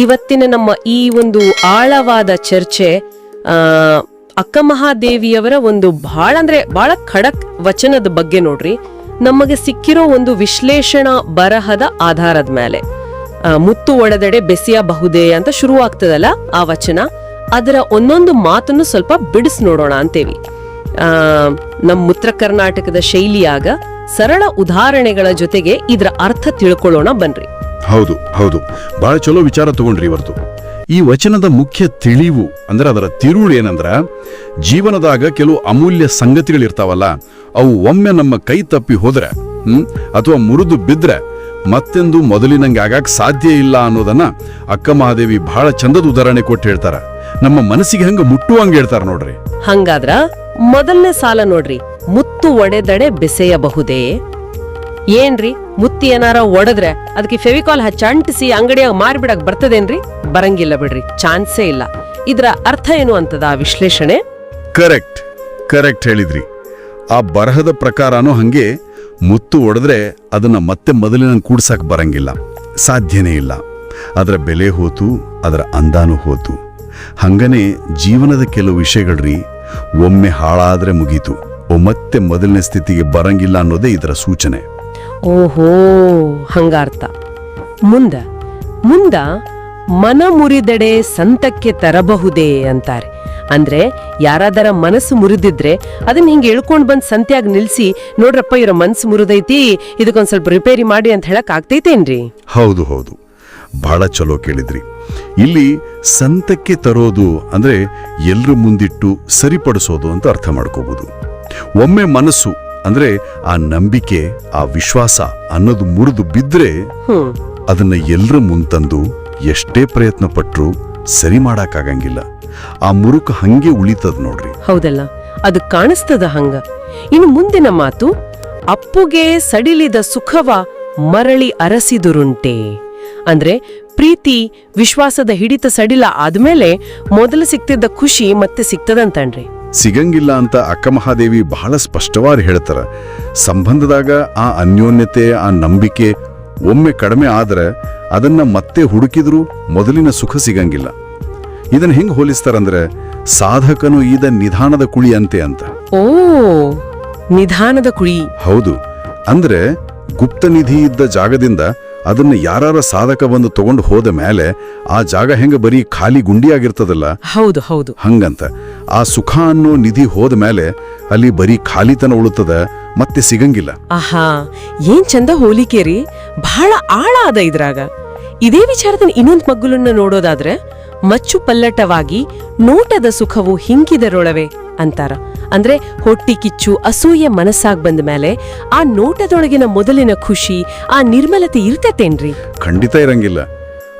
ಇವತ್ತಿನ ನಮ್ಮ ಈ ಒಂದು ಆಳವಾದ ಚರ್ಚೆ ಅಕ್ಕ ಮಹಾದೇವಿಯವರ ಒಂದು ಬಹಳ ಅಂದ್ರೆ ಬಹಳ ಖಡಕ್ ವಚನದ ಬಗ್ಗೆ ನೋಡ್ರಿ. ನಮಗೆ ಸಿಕ್ಕಿರೋ ಒಂದು ವಿಶ್ಲೇಷಣಾ ಬರಹದ ಆಧಾರದ ಮೇಲೆ. ಮುತ್ತು ಒಡೆದೆಡೆ ಬೆಸೆಯಬಹುದೇ ಅಂತ ಶುರುವಾಗ್ತದಲ್ಲ ಆ ವಚನ. ಅದರ ಒಂದೊಂದು ಮಾತನ್ನು ಸ್ವಲ್ಪ ಬಿಡಿಸಿ ನೋಡೋಣ ಅಂತೇವಿ. ನಮ್ಮ ಉತ್ತರ ಕರ್ನಾಟಕದ ಶೈಲಿಯಾಗ ಸರಳ ಉದಾಹರಣೆಗಳ ಜೊತೆಗೆ ಇದರ ಅರ್ಥ ತಿಳ್ಕೊಳ್ಳೋಣ ಬನ್ರಿ. ಹೌದು ಹೌದು. ಬಹಳ ಚಲೋ ವಿಚಾರ ತಗೊಂಡ್ರಿ ಇವತ್ತು. ಈ ವಚನದ ಮುಖ್ಯ ತಿಳಿವು ಅಂದ್ರೆ ಅದರ ತಿರುಳು ಏನಂದ್ರ, ಜೀವನದಾಗ ಕೆಲವು ಅಮೂಲ್ಯ ಸಂಗತಿಗಳಿರ್ತಾವಲ್ಲ, ಅವು ಒಮ್ಮೆ ನಮ್ಮ ಕೈ ತಪ್ಪಿ ಹೋದ್ರೆ ಅಥವಾ ಮುರಿದು ಬಿದ್ರೆ ಮತ್ತೆಂದು ಮೊದಲಿನಂಗೆ ಆಗಾಕ್ ಸಾಧ್ಯ ಇಲ್ಲ ಅನ್ನೋದನ್ನ ಅಕ್ಕ ಮಹಾದೇವಿ ಬಹಳ ಚಂದದ ಉದಾಹರಣೆ ಕೊಟ್ಟು ಹೇಳ್ತಾರ. ನಮ್ಮ ಮನಸ್ಸಿಗೆ ಹಂಗ ಮುಟ್ಟುವಂಗ ಹೇಳ್ತಾರ ನೋಡ್ರಿ. ಹಂಗಾದ್ರ ಮೊದಲನೇ ಸಾಲ ನೋಡ್ರಿ, ಮುತ್ತು ಒಡೆದಡೆ ಬೆಸೆಯಬಹುದೇ? ಏನ್ರಿ? ಮುತ್ತಿ ಏನಾರ ಒಡದ್ರೆ ಅದಕ್ಕೆ ಫೆವಿಕಾಲ್ ಹಚ್ಚ ಅಂಟಿಸಿ ಅಂಗಡಿಯಾಗ ಮಾರಿಬಿಡಕ್ ಬರ್ತದೇನ್ರಿ? ಬರಂಗಿಲ್ಲ ಬಿಡ್ರಿ, ಚಾನ್ಸೇ ಇಲ್ಲ. ಇದರ ಅರ್ಥ ಏನು ಅಂತದ ಆ ವಿಶ್ಲೇಷಣೆ? ಕರೆಕ್ಟ್ ಕರೆಕ್ಟ್ ಹೇಳಿದ್ರಿ. ಆ ಬರಹದ ಪ್ರಕಾರನೂ ಹಂಗೆ ಮುತ್ತು ಒಡೆದ್ರೆ ಅದನ್ನ ಮತ್ತೆ ಮೊದಲಿನ ಕೂಡ್ಸಕ್ ಬರಂಗಿಲ್ಲ. ಸಾಧ್ಯನೇ ಇಲ್ಲ. ಅದರ ಬೆಲೆ ಹೋತು, ಅದರ ಅಂದಾನು ಹೋತು. ಹಂಗನೆ ಜೀವನದ ಕೆಲವು ವಿಷಯಗಳ್ರಿ, ಒಮ್ಮೆ ಹಾಳಾದ್ರೆ ಮುಗೀತು. ಮತ್ತೆ ಮೊದಲನೇ ಸ್ಥಿತಿಗೆ ಬರಂಗಿಲ್ಲ ಅನ್ನೋದೇ ಇದರ ಸೂಚನೆ. ಓಹೋ, ಹಂಗಾರ್ಥ. ಮುಂದ ಮುಂದ ಮನ ಮುರಿದೆಡೆ ಸಂತಕ್ಕೆ ತರಬಹುದೇ ಅಂತಾರೆ. ಅಂದ್ರೆ, ಯಾರಾದರ ಮನಸ್ಸು ಮುರಿದಿದ್ರೆ ಅದನ್ನ ಹಿಂಗೆ ಎಳ್ಕೊಂಡು ಬಂದು ಸಂತ್ಯಾಗ ನಿಲ್ಸಿ, ನೋಡ್ರಪ್ಪ ಇವರ ಮನಸ್ಸು ಮುರಿದೈತಿ, ಇದಕ್ಕೊಂದ್ ಸ್ವಲ್ಪ ರಿಪೇರಿ ಮಾಡಿ ಅಂತ ಹೇಳಕ್ ಆಗ್ತೈತೇನ್ರಿ? ಹೌದು ಹೌದು. ಬಹಳ ಚಲೋ ಕೇಳಿದ್ರಿ. ಇಲ್ಲಿ ಸಂತಕ್ಕೆ ತರೋದು ಅಂದ್ರೆ ಎಲ್ರ ಮುಂದಿಟ್ಟು ಸರಿಪಡಿಸೋದು ಅಂತ ಅರ್ಥ ಮಾಡ್ಕೋಬಹುದು ಒಮ್ಮೆ ಮನಸ್ಸು ಅಂದ್ರೆ ಆ ನಂಬಿಕೆ ಆ ವಿಶ್ವಾಸ ಅನ್ನೋದು ಮುರಿದು ಬಿದ್ರೆ ಅದನ್ನ ಎಲ್ರ ಮುಂತಂದು ಎಷ್ಟೇ ಪ್ರಯತ್ನ ಪಟ್ಟರು ಸರಿ ಮಾಡಕ್ಕಾಗಂಗಿಲ್ಲ. ಆ ಮುರುಕು ಹಂಗೆ ಉಳಿತದ ನೋಡ್ರಿ. ಹೌದಲ್ಲ ಅದು ಕಾಣಿಸ್ತದ ಹಂಗ. ಇನ್ನು ಮುಂದಿನ ಮಾತು ಅಪ್ಪುಗೆ ಸಡಿಲಿದ ಸುಖವ ಮರಳಿ ಅರಸಿದುರುಂಟೆ. ಅಂದ್ರೆ ಪ್ರೀತಿ ವಿಶ್ವಾಸದ ಹಿಡಿತ ಸಡಿಲ ಆದ್ಮೇಲೆ ಮೊದಲು ಸಿಕ್ತಿದ್ದ ಖುಷಿ ಮತ್ತೆ ಸಿಗ್ತದಂತನ್ರಿ ಸಿಗಂಗಿಲ್ಲ ಅಂತ ಅಕ್ಕಮಹಾದೇವಿ ಬಹಳ ಸ್ಪಷ್ಟವಾಗಿ ಹೇಳ್ತಾರೆ. ಸಂಬಂಧದಾಗ ಆ ಅನ್ಯೋನ್ಯತೆ ಆ ನಂಬಿಕೆ ಒಮ್ಮೆ ಕಡಿಮೆ ಆದರೆ ಅದನ್ನ ಮತ್ತೆ ಹುಡುಕಿದ್ರೂ ಮೊದಲಿನ ಸುಖ ಸಿಗಂಗಿಲ್ಲ. ಇದನ್ನು ಹೆಂಗೆ ಹೋಲಿಸ್ತಾರಂದ್ರೆ ಸಾಧಕನು ಈದ ನಿಧಾನದ ಕುಳಿ ಅಂತೆ ಅಂತ. ಓ ನಿಧಾನದ ಕುಳಿ. ಹೌದು ಅಂದ್ರೆ ಗುಪ್ತ ನಿಧಿ ಇದ್ದ ಜಾಗದಿಂದ ಅದನ್ನ ಯಾರಾರ ಸಾಧಕ ಬಂದು ತಗೊಂಡು ಹೋದ ಮೇಲೆ ಆ ಜಾಗ ಹೆಂಗ ಬರೀ ಖಾಲಿ ಗುಂಡಿಯಾಗಿರ್ತದಲ್ಲ ಹೌದು ಹೌದು. ಹಂಗಂತ. ಆ ಸುಖ ಅನ್ನೋ ನಿಧಿ ಹೋದ ಮೇಲೆ ಅಲ್ಲಿ ಬರೀ ಖಾಲಿತನ ಉಳುತ್ತದ ಮತ್ತೆ ಸಿಗಂಗಿಲ್ಲ. ಆಹಾ ಏನ್ ಚಂದ ಹೋಲಿಕೆ ರೀ ಬಹಳ ಆಳ ಅದ ಇದ್ರಾಗ. ಇದೇ ವಿಚಾರದ ಇನ್ನೊಂದ್ ಮಗ್ಗುಲನ್ನ ನೋಡೋದಾದ್ರೆ ಮಚ್ಚು ಪಲ್ಲಟವಾಗಿ ನೋಟದ ಸುಖವು ಹಿಂಕಿದರೊಳವೆ ಅಂತಾರ. ಅಂದ್ರೆ ಹೊಟ್ಟಿ ಕಿಚ್ಚು ಅಸೂಯೆ ಮನಸ್ಸಾಗ್ ಬಂದ ಮೇಲೆ ಆ ನೋಟದೊಳಗಿನ ಮೊದಲಿನ ಖುಷಿ ಆ ನಿರ್ಮಲತೆ ಇರ್ತತೇನ್ರಿ? ಖಂಡಿತ ಇರಂಗಿಲ್ಲ.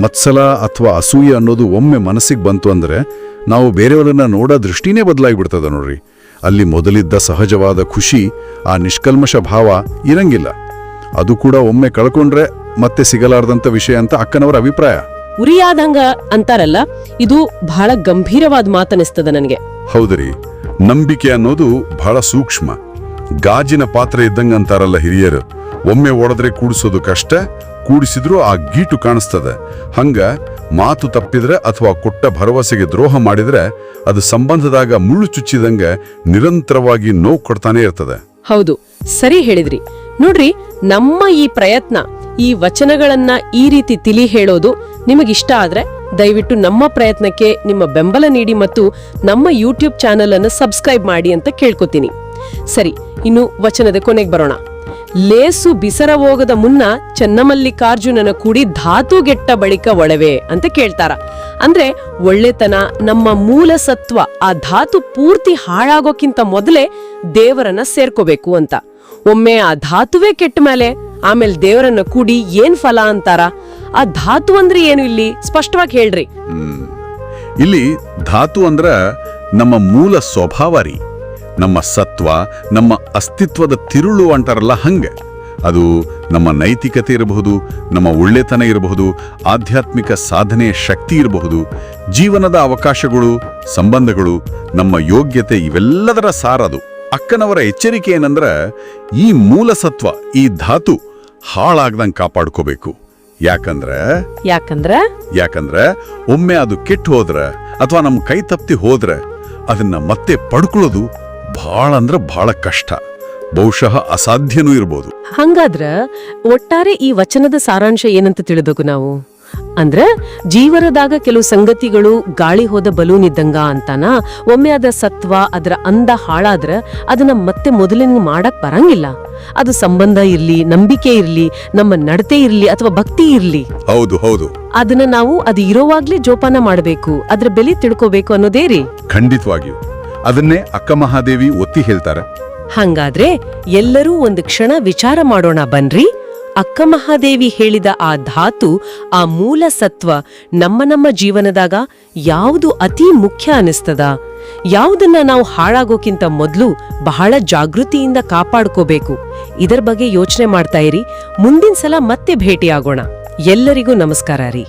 ಮತ್ಸಲ ಅಥವಾ ಅಸೂಯೆ ಅನ್ನೋದು ಒಮ್ಮೆ ಮನಸ್ಸಿಗೆ ಬಂತು ಅಂದ್ರೆ ನಾವು ಬೇರೆಯವರನ್ನ ನೋಡೋ ದೃಷ್ಟಿನೇ ಬದಲಾಗಿಬಿಡ್ತದ ನೋಡ್ರಿ. ಅಲ್ಲಿ ಮೊದಲಿದ್ದ ಸಹಜವಾದ ಖುಷಿ ಆ ನಿಷ್ಕಲ್ಮಶ ಭಾವ ಇರಂಗಿಲ್ಲ. ಅದು ಕೂಡ ಒಮ್ಮೆ ಕಳ್ಕೊಂಡ್ರೆ ಮತ್ತೆ ಸಿಗಲಾರದಂತ ವಿಷಯ ಅಂತ ಅಕ್ಕನವರ ಅಭಿಪ್ರಾಯ. ಉರಿಯಾದಂಗ ಅಂತಾರಲ್ಲ ಇದು ಬಹಳ ಗಂಭೀರವಾದ ಮಾತನಿಸ್ತದ ನನಗೆ. ಹೌದ್ರಿ. ನಂಬಿಕೆ ಅನ್ನೋದು ಬಹಳ ಸೂಕ್ಷ್ಮ. ಗಾಜಿನ ಪಾತ್ರೆ ಇದ್ದಂಗ ಅಂತಾರಲ್ಲ ಹಿರಿಯರು. ಒಮ್ಮೆ ಒಡೆದ್ರೆ ಕೂಡಿಸೋದು ಕಷ್ಟ ಕೂಡಿಸಿದ್ರೂ ಆ ಗೀಟು ಕಾಣಿಸ್ತದೆ. ಹಂಗ ಮಾತು ತಪ್ಪಿದ್ರೆ ಅಥವಾ ಕೊಟ್ಟ ಭರವಸೆಗೆ ದ್ರೋಹ ಮಾಡಿದ್ರೆ ಅದು ಸಂಬಂಧದಾಗ ಮುಳ್ಳು ಚುಚ್ಚಿದಂಗೆ ನಿರಂತರವಾಗಿ ನೋವು ಕೊಡ್ತಾನೆ ಇರ್ತದೆ. ಹೌದು, ಸರಿ ಹೇಳಿದ್ರಿ. ನೋಡ್ರಿ, ನಮ್ಮ ಈ ಪ್ರಯತ್ನ, ಈ ವಚನಗಳನ್ನ ಈ ರೀತಿ ತಿಳಿ ಹೇಳೋದು ನಿಮಗಿಷ್ಟ ಆದ್ರೆ ದಯವಿಟ್ಟು ನಮ್ಮ ಪ್ರಯತ್ನಕ್ಕೆ ನಿಮ್ಮ ಬೆಂಬಲ ನೀಡಿ ಮತ್ತು ನಮ್ಮ ಯೂಟ್ಯೂಬ್ ಚಾನೆಲ್ ಅನ್ನು ಸಬ್ಸ್ಕ್ರೈಬ್ ಮಾಡಿ ಅಂತ ಕೇಳ್ಕೊತೀನಿ. ಸರಿ, ಇನ್ನು ವಚನದ ಕೊನೆಗೆ ಬರೋಣ. ಲೇಸು ಬಿಸರ ಹೋಗದ ಮುನ್ನ ಚನ್ನಮಲ್ಲಿಕಾರ್ಜುನನ ಕೂಡಿ ಧಾತುಗೆಟ್ಟ ಬಳಿಕ ಒಳವೆ ಅಂತ ಕೇಳ್ತಾರ. ಅಂದ್ರೆ ಒಳ್ಳೆತನ, ನಮ್ಮ ಮೂಲ ಸತ್ವ, ಆ ಧಾತು ಪೂರ್ತಿ ಹಾಳಾಗೋಕ್ಕಿಂತ ಮೊದಲೇ ದೇವರನ್ನ ಸೇರ್ಕೋಬೇಕು ಅಂತ. ಒಮ್ಮೆ ಆ ಧಾತುವೆ ಕೆಟ್ಟ ಮೇಲೆ ಆಮೇಲೆ ದೇವರನ್ನ ಕೂಡಿ ಏನ್ ಫಲ ಅಂತಾರ? ಆ ಧಾತು ಅಂದ್ರೆ ಏನು ಇಲ್ಲಿ? ಸ್ಪಷ್ಟವಾಗಿ ಹೇಳ್ರಿ. ಇಲ್ಲಿ ಧಾತು ಅಂದ್ರ ನಮ್ಮ ಮೂಲ ಸ್ವಭಾವ ರೀ. ನಮ್ಮ ಸತ್ವ ನಮ್ಮ ಅಸ್ತಿತ್ವದ ತಿರುಳು ಅಂತಾರಲ್ಲ ಹಂಗೆ. ಅದು ನಮ್ಮ ನೈತಿಕತೆ ಇರಬಹುದು ನಮ್ಮ ಒಳ್ಳೆತನ ಇರಬಹುದು ಆಧ್ಯಾತ್ಮಿಕ ಸಾಧನೆಯ ಶಕ್ತಿ ಇರಬಹುದು ಜೀವನದ ಅವಕಾಶಗಳು ಸಂಬಂಧಗಳು ನಮ್ಮ ಯೋಗ್ಯತೆ ಇವೆಲ್ಲದರ ಸಾರದು ಅಕ್ಕನವರ ಎಚ್ಚರಿಕೆ ಏನಂದ್ರೆ ಈ ಮೂಲ ಸತ್ವ ಈ ಧಾತು ಹಾಳಾಗ್ದಂಗೆ ಕಾಪಾಡ್ಕೋಬೇಕು. ಯಾಕಂದ್ರ? ಯಾಕಂದ್ರ? ಯಾಕಂದ್ರೆ ಒಮ್ಮೆ ಅದು ಕೆಟ್ಟು ಹೋದ್ರೆ ಅಥವಾ ನಮ್ಮ ಕೈ ತಪ್ಪಿ ಹೋದ್ರೆ ಅದನ್ನ ಮತ್ತೆ ಪಡ್ಕೊಳ್ಳೋದು ಬಹಳ ಅಂದ್ರ ಬಹಳ ಕಷ್ಟ. ಬಹುಶಃ ಅಸಾಧ್ಯನೂ ಇರ್ಬೋದು. ಹಂಗಾದ್ರ ಒಟ್ಟಾರೆ ಈ ವಚನದ ಸಾರಾಂಶ ಏನಂತ ತಿಳಿದೋಗು ನಾವು? ಅಂದ್ರ ಜೀವನದಾಗ ಕೆಲವು ಸಂಗತಿಗಳು ಗಾಳಿ ಹೋದ ಬಲೂನ್ ಇದ್ದಂಗ ಅಂತಾನ ಒಮ್ಮೆ ಅದರ ಸತ್ವ ಅದರ ಅಂದ ಹಾಳಾದ್ರ ಅದನ್ನ ಮತ್ತೆ ಮೊದಲಿನ ಮಾಡಕ್ ಬರಂಗಿಲ್ಲ. ಅದು ಸಂಬಂಧ ಇರ್ಲಿ ನಂಬಿಕೆ ಇರ್ಲಿ ನಮ್ಮ ನಡತೆ ಇರ್ಲಿ ಅಥವಾ ಭಕ್ತಿ ಇರ್ಲಿ. ಹೌದು ಹೌದು. ಅದನ್ನ ನಾವು ಅದು ಇರೋವಾಗ್ಲೇ ಜೋಪಾನ ಮಾಡಬೇಕು ಅದ್ರ ಬೆಲೆ ತಿಳ್ಕೋಬೇಕು ಅನ್ನೋದೇ ರೀ. ಖಂಡಿತವಾಗಿಯೂ. ಅದನ್ನೇ ಅಕ್ಕ ಮಹಾದೇವಿ ಒತ್ತಿ ಹೇಳ್ತಾರೆ. ಹಂಗಾದ್ರೆ ಎಲ್ಲರೂ ಒಂದು ಕ್ಷಣ ವಿಚಾರ ಮಾಡೋಣ ಬನ್ರಿ. ಅಕ್ಕ ಮಹಾದೇವಿ ಹೇಳಿದ ಆ ಧಾತು, ಆ ಮೂಲ ಸತ್ವ ನಮ್ಮ ನಮ್ಮ ಜೀವನದಾಗ ಯಾವುದು ಅತಿ ಮುಖ್ಯ ಅನಿಸ್ತದ ಯಾವುದನ್ನ ನಾವು ಹಾಳಾಗೋಕ್ಕಿಂತ ಮೊದಲು ಬಹಳ ಜಾಗೃತಿಯಿಂದ ಕಾಪಾಡ್ಕೋಬೇಕು. ಇದರ ಬಗ್ಗೆ ಯೋಚನೆ ಮಾಡ್ತಾ ಇರಿ. ಮುಂದಿನ ಸಲ ಮತ್ತೆ ಭೇಟಿಯಾಗೋಣ. ಎಲ್ಲರಿಗೂ ನಮಸ್ಕಾರ ರೀ.